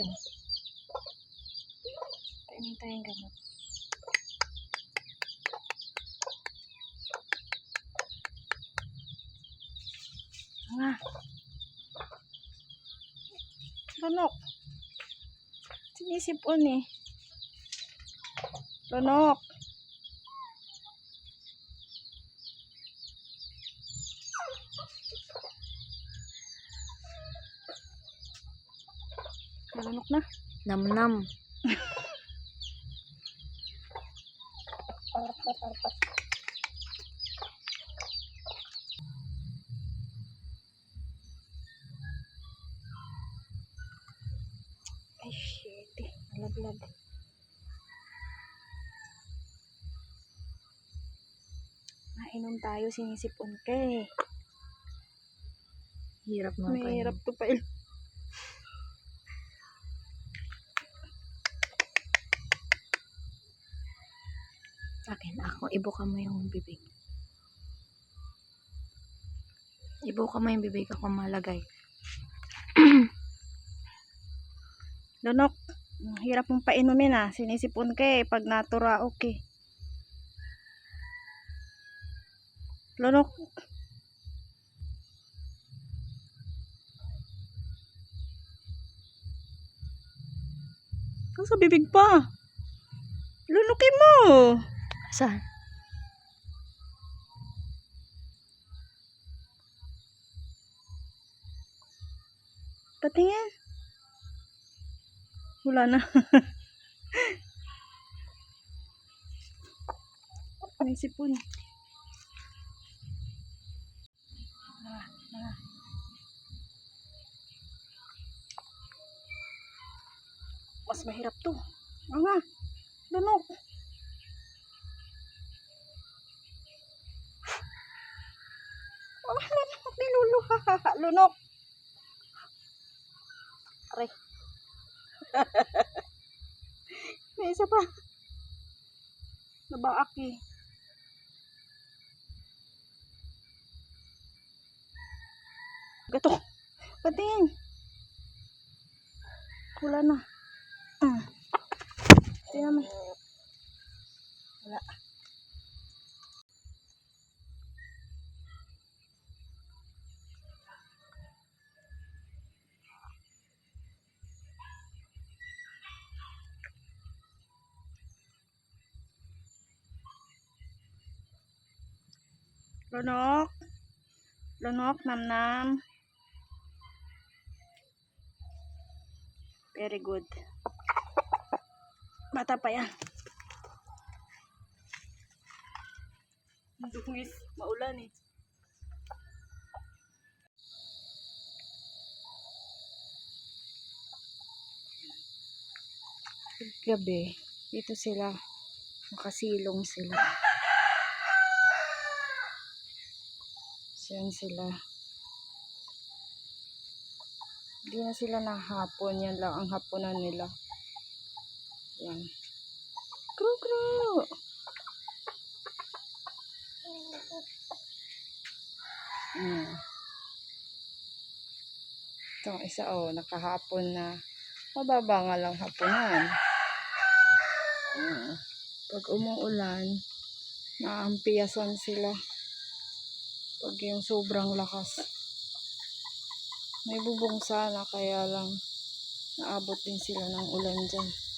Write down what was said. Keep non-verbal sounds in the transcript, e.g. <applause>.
Yan. Painom tayong gamot. Nga. Lunok. Sinisipon eh. Lunok. Nalunok na. Nam-nam. Ay, shit. eh. Nalaglag. Nainom tayo, sinisipon ka eh. Hirap mga Mahirap to pa il- Akin, ako. Ibuka mo yung bibig. Ibuka mo yung bibig ako malagay. <clears throat> Ang Hirap mong painumin ah. Sinisipon ka eh. Pag natura, okay. Lunok. Ang sa bibig pa. Lunukin mo. Saan? Patingin. Wala na. <laughs> May sipon. Ah, ah. Mas mahirap to. Nga. Lunok. Ah, lunok. Niluluha. <laughs> Lunok. Aray. <laughs> May isa pa. Nabaak eh. Gato. Patingin. Wala na. Mm. Tingnan mo. Wala. Lunok. Lunok, nam-nam. Very good. Bata pa yan. Dungis. Maulan eh. Gabi. Dito sila. Makasilong sila. Yan sila. Hindi na sila nahapon. Yan lang ang hapunan nila. Yan. Kru kru. Hmm. Itong isa oh, nakahapon na. Mababa nga lang hapunan. Hmm. Pag umuulan, naampiyasan sila pag yung sobrang lakas. May bubong sana kaya lang naabot din sila ng ulan dyan.